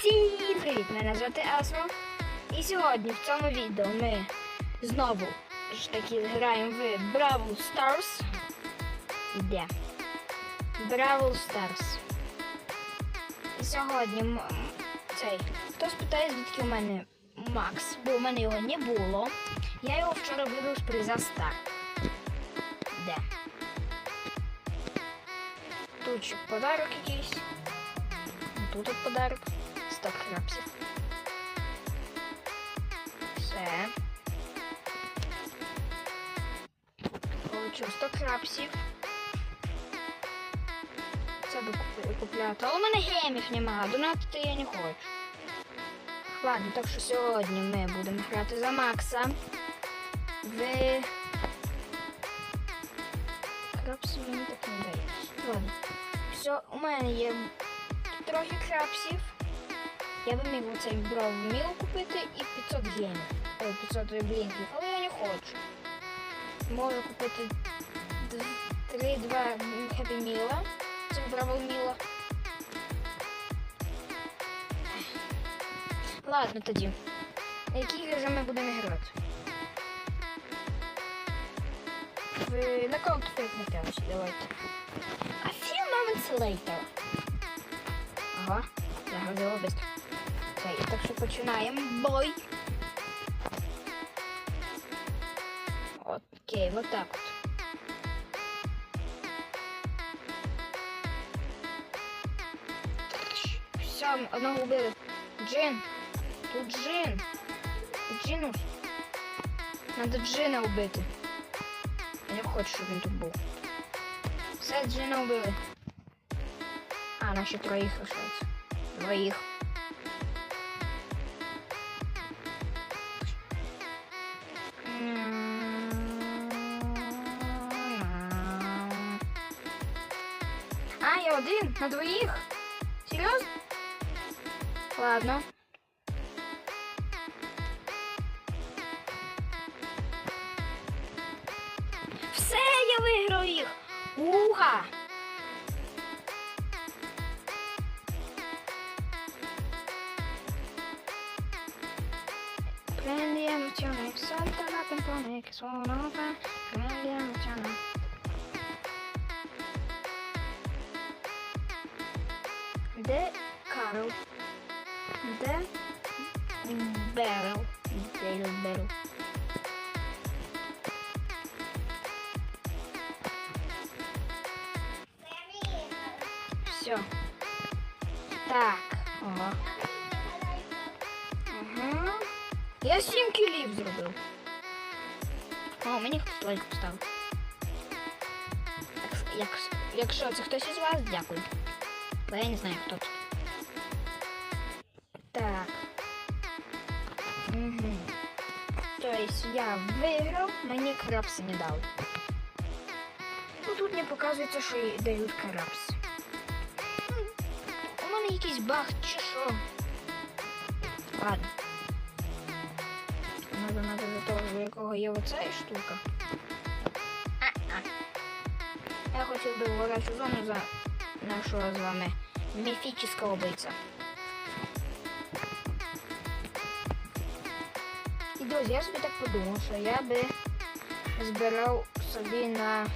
Всім привіт! Мене звати Асмо. І сьогодні в цьому відео ми знову ж таки граємо в Бравл Stars. Де? Бравл Stars. І сьогодні цей. Хтось питає, звідки у мене Макс, бо у мене його не було. Я його вчора вибив з приза Стар. Де? Тут подарок якийсь. Тут от подарок. 100 крапсів. Все. Получив 100 крапсів. Це би купляти. Але у мене гемів нема, донатити я не хочу. Ладно, так що сьогодні ми будемо грати за Макса. В... Крапсів мені так не дають. Ладно. Все, у мене є трохи крапсів. Я би міг оцей брав міл купити і 500 гемів. Ой, 500 блінків, але я не хочу. Можу купити 3-2 хеппі міла. Це бравл міла. Ладно тоді. На який режим ми будемо грати? На кого напевно, давайте. A few moments later. Ага, загрузило быстро. Окей, так що починаємо бой. Окей, вот так от. Все, одного убили. Джин. Тут Джин. Джинус. Надо Джина убити. Я не хочу, щоб він тут був. Все, Джина убили. А, наші троїх лишається. Двоїх. Один на двоїх? Серйозно? Ладно. Все, я виграв їх! Уха! Prendi emozione, salta la tampone che suona, prendi emozione. Де Карл? Де Берл? Дейл Берл. Все. Так. Ага. Ага. Я 7 кілів зробив. О, мені хтось лайк поставив. Так, як, якщо це хтось із вас, дякую. Бо я не знаю, хто це. Так. Угу. Тобто я виграв, мені крапси не дали. Ну тут не показується, що їй дають крапси. М, У мене якийсь баг чи що. Ладно. Надо, надо до того, до якого є оця штука. А-а. Я хотів би ворочу зону за нашого з вами міфічного бойця. І друзі, я собі так подумав, що я би збирав собі на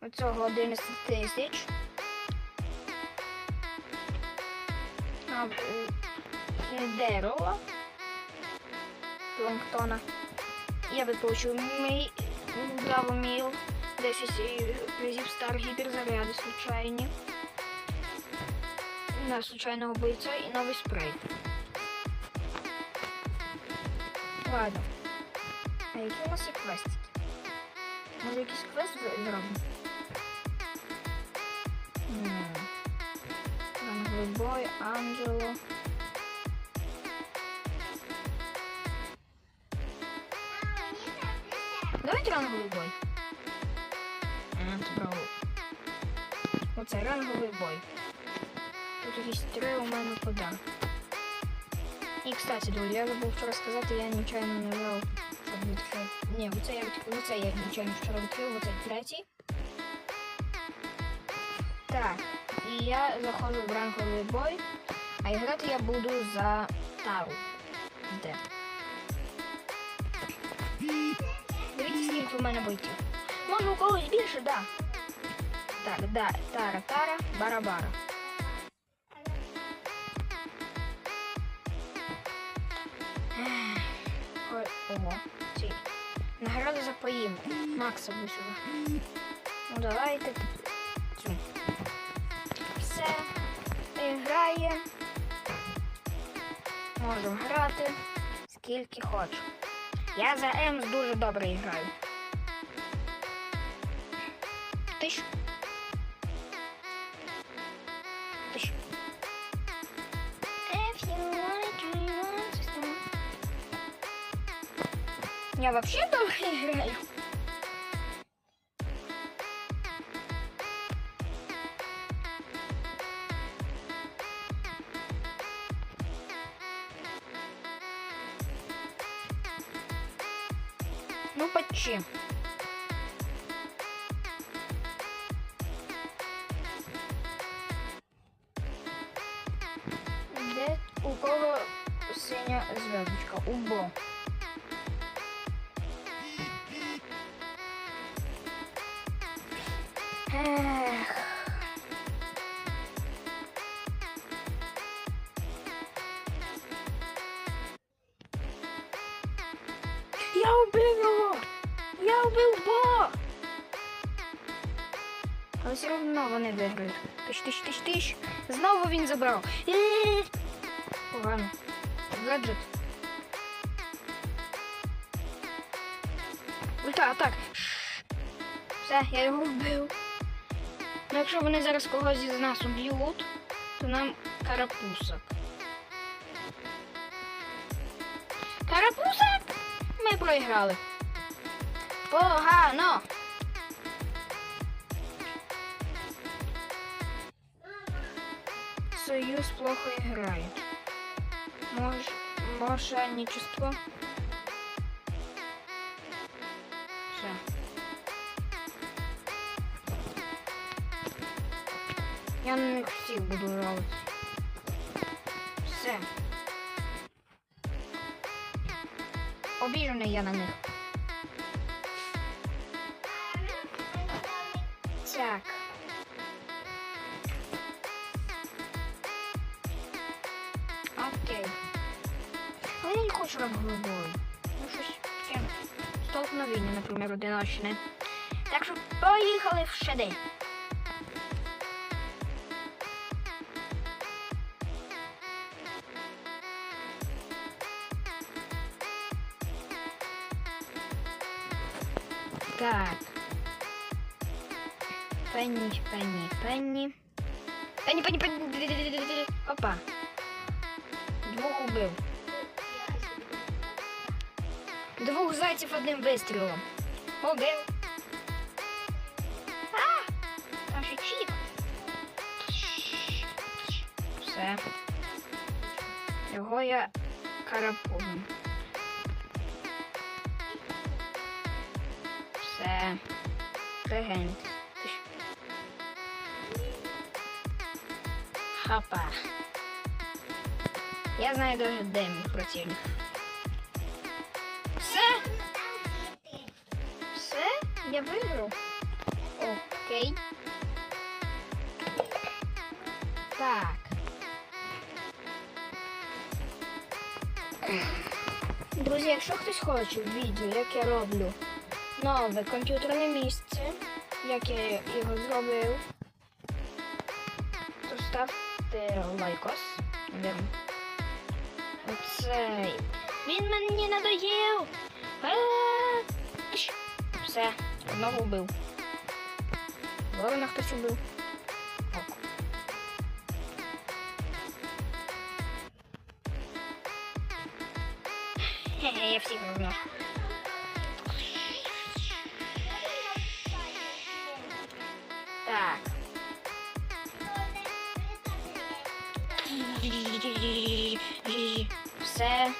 оцього 11 тисяч. Е, планктона. Я би получив мій міл 10 призів стар гіперзаряди случайні. На случайного бойця і новий спрей. Ладно. А які у нас є квестики? Може якийсь квест зробимо? М. Ранговий бой, Анджело. Давайте ранговий бой. Оце ранговий бой. Тут якісь три у мене подарки. І, кстати, друзі, я забув вчора сказати, я нажав, щоб відкрити. Ні, оце я оце я нечайно вчора відкрив, оце третій. Так, і я заходжу в ранковий бой. А грати я буду за Тару. Де? Дивіться, скільки у мене бойтів. Може у когось більше, да. Так, да, Тара, Тара, Бара-Бара. Ого, ці. Награда за поїмку. Макса сюди. Ну давайте. Все. Грає. Можу грати скільки хочу. Я за Емс дуже добре граю. Ти Я вообще добре граю. Ну, почти. Де у кого синя звездочка? У Бо. Я убив його! Я убив Бо! Але все одно вони виграють. Тиш, тиш, тиш, тиш. Знову він забрав. Погано. Гаджет. Ульта, атак. Шш. Все, я його вбив. Ну, якщо вони зараз когось із нас уб'ють, то нам карапусок. Карапусок! Ми проіграли. Погано. Союз плохо играет. Мож... Мошенничество. Все. Я на них всіх буду жалуватися. Все. Обіжений я на них. Так. Окей. Але я не хочу роб голубою. Ну щось таке. Столкновення, наприклад, одиночне. Так що поїхали в щеди. Так. Пенні, пенні, пенні. Пенні, пенні, пенні. Опа. Двох убив. Двох зайців одним вистрілом. Убив. А! Там ще чіп. Все. Його я карапузом. Все. Легенд. Хапа. Я знаю даже, де мій противник. Все? Все? Я виграв? Окей. Так. Друзі, якщо хтось хоче відео, як я роблю нове комп'ютерне місце, як я його зробив, то ставте лайкос. Оцей. Він мені надоїв. Все, одного вбив. Ворона хтось убив. Хе-хе, я всіх розношу. Так. Все.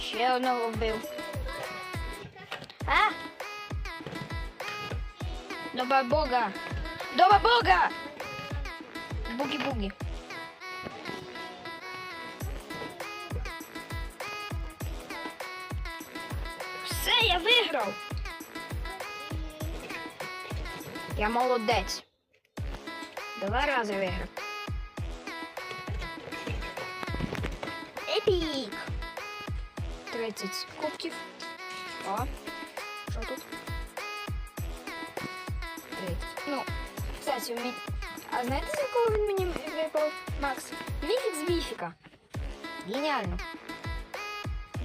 Ще одного вбив. А? До бабога. До бабога! Буги-буги. Все, я виграв. Я молодець. Два рази виграв. Епік! 30 кубків. О, що тут? 30. Ну, кстати, мій... А знаєте, з якого він мені випав, Макс? Міфік з міфіка. Геніально.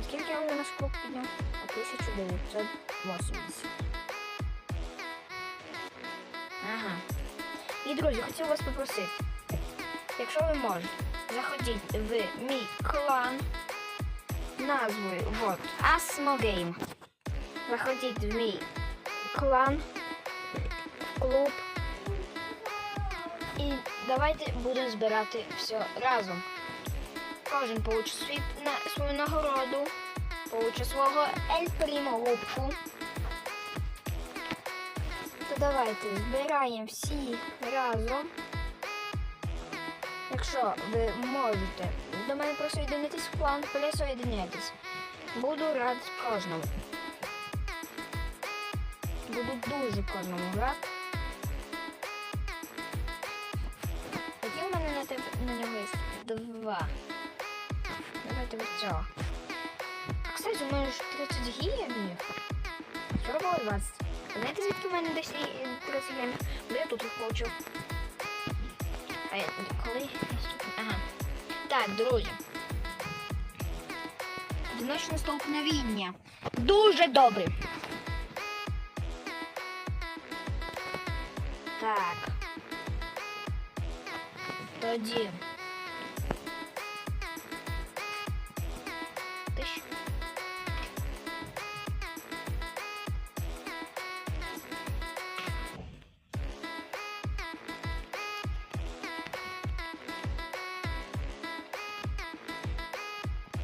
Скільки я вже наш клуб підняв? 1980. Ага. І, друзі, хотів вас попросити. Якщо ви можете, заходіть в мій клан назвою вот Asmo Game. Заходіть в мій клан, клуб. І давайте будемо збирати все разом. Кожен получить свій, на, свою нагороду, получить свого Ель Прімо губку. Давайте збираємо всі разом. Якщо ви можете до мене присоєдинитись в план, присоєдиняйтесь. Буду рад кожному. Буду дуже кожному рад. Які у мене на, тебе, на? Два. Давайте ось цього. Кстати, у мене ж 30 гігів. Вчора було 20. Знаєте, звідки в мене десь і 30 гігів? Бо я тут получив. А я коли? Ага. Так, друзі. Одиночне столкновіння. Дуже добре. Так. Тоді.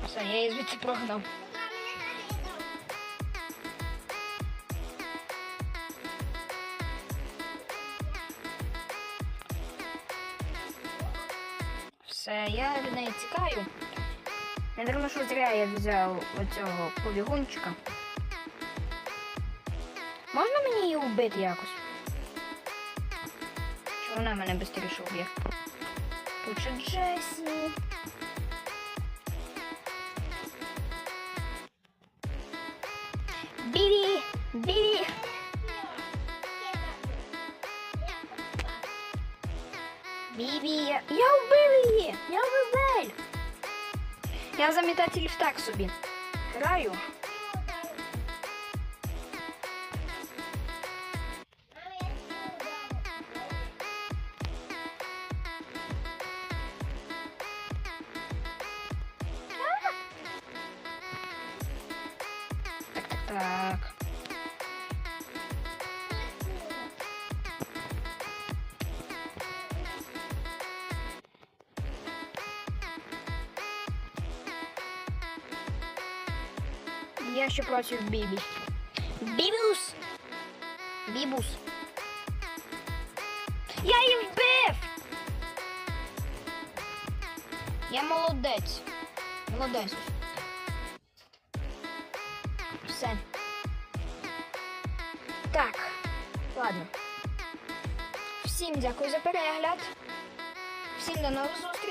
Все, я її звідси прогнав. Все, я від неї тікаю. Не дарма, що зря я взяв оцього побігунчика. Можна мені її вбити якось? Чи вона мене швидше вб'є? Тут ще Джесі. Бібі! Бібі! Бібі! Я я вбив її! Я вбив Бель! Я замітатель в так собі. Граю. Так, так, так. Я ще против Бібі. Бібус! Бібус. Я її вбив! Я молодець. Молодець. Все. Так, ладно. Всім дякую за перегляд. Всім до нових зустріч. Всім пока.